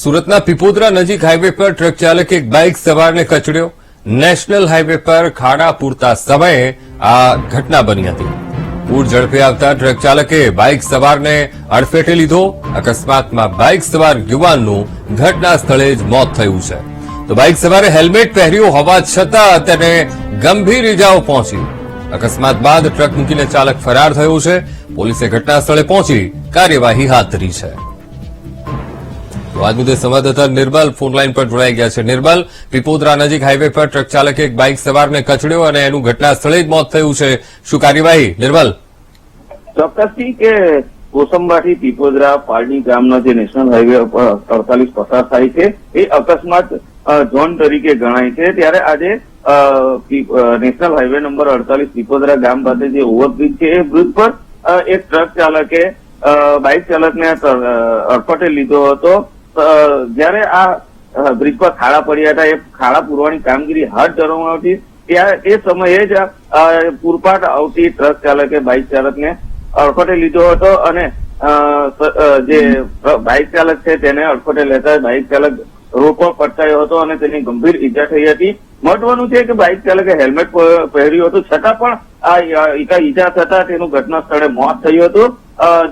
સુરતના પીપોદરા નજીક હાઇવે પર ટ્રક ચાલકે એક બાઇક સવારને કચડ્યો. નેશનલ હાઇવે પર ખાડા પૂરતા સમયે આ ઘટના બની હતી. પૂર ઝડપે આવતા ટ્રક ચાલકે બાઇક સવારને અડફેટે લીધો. અકસ્માતમાં બાઇક સવાર યુવાનનું ઘટના સ્થળે જ મોત થયું છે. તો બાઇક સવારે હેલ્મેટ પહેર્યું હોવા છતાં તેને ગંભીર ઇજાઓ પહોંચી. અકસ્માત બાદ ટ્રક મૂકીને ચાલક ફરાર થયો છે. પોલીસે ઘટના સ્થળે પહોંચી કાર્યવાહી હાથ ધરી છે. તો આજ મુદ્દે સંવાદદાતા નિર્મલ ફોનલાઈન પર જોડાઈ ગયા છે. નિર્મલ, પીપોદરા નજીક હાઈવે પર ટ્રક ચાલકે એક બાઇક સવારને કચડ્યો અને એનું ઘટના સ્થળે જ મોત થયું છે. શું કાર્યવાહી? નિર્મલ? ચોક્કસથી કે કોસંબાથી પીપોદરા પારડી ગામનો જે નેશનલ હાઈવે અડતાલીસ પસાર થાય છે, એ અકસ્માત ઝોન તરીકે ગણાય છે. ત્યારે આજે નેશનલ હાઈવે નંબર અડતાલીસ પીપોદરા ગામ પાસે જે ઓવરબ્રિજ છે, એ બ્રિજ પર એક ટ્રક ચાલકે બાઇક ચાલકને અડફટે લીધો હતો. જ્યારે આ બ્રિજ પર ખાડા પડ્યા હતા એ ખાડા પૂરવાની કામગીરી હાથ ધરવામાં આવતી ત્યારે એ સમયે જ પૂરપાટ આવતી ટ્રક ચાલકે બાઇક ચાલકને અડફટે લીધો હતો અને જે બાઇક ચાલક છે તેને અડફટે લેતા બાઇક ચાલક રોડ પટકાયો હતો અને તેની ગંભીર ઈજા થઈ હતી. મહત્વનું છે કે બાઇક ચાલકે હેલ્મેટ પહેર્યું હતું. છતાં પણ આ ઈજા થતા તેનું ઘટના સ્થળે મોત થયું હતું.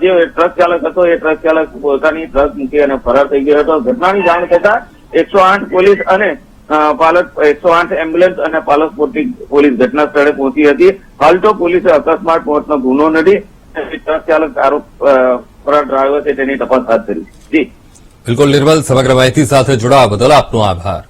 જે ટ્રક ચાલક હતો, એ ટ્રક ચાલક પોતાની ટ્રક મૂકી અને ફરાર થઈ ગયો હતો. ઘટનાની જાણ થતા એકસો આઠ પોલીસ અને પાલક, એકસો આઠ એમ્બ્યુલન્સ અને પાલક પોલીસ ઘટના સ્થળે પહોંચી હતી. હાલ તો પોલીસે અકસ્માત મોતનો ગુનો નથી ટ્રક ચાલક આરોપ ફરાર ડ્રાઈવર છે તેની તપાસ હાથ ધરી. જી. બિલકુલ નિર્મલ સમગ્ર માહિતી સાથે જોડાવા બદલ આપનો આભાર.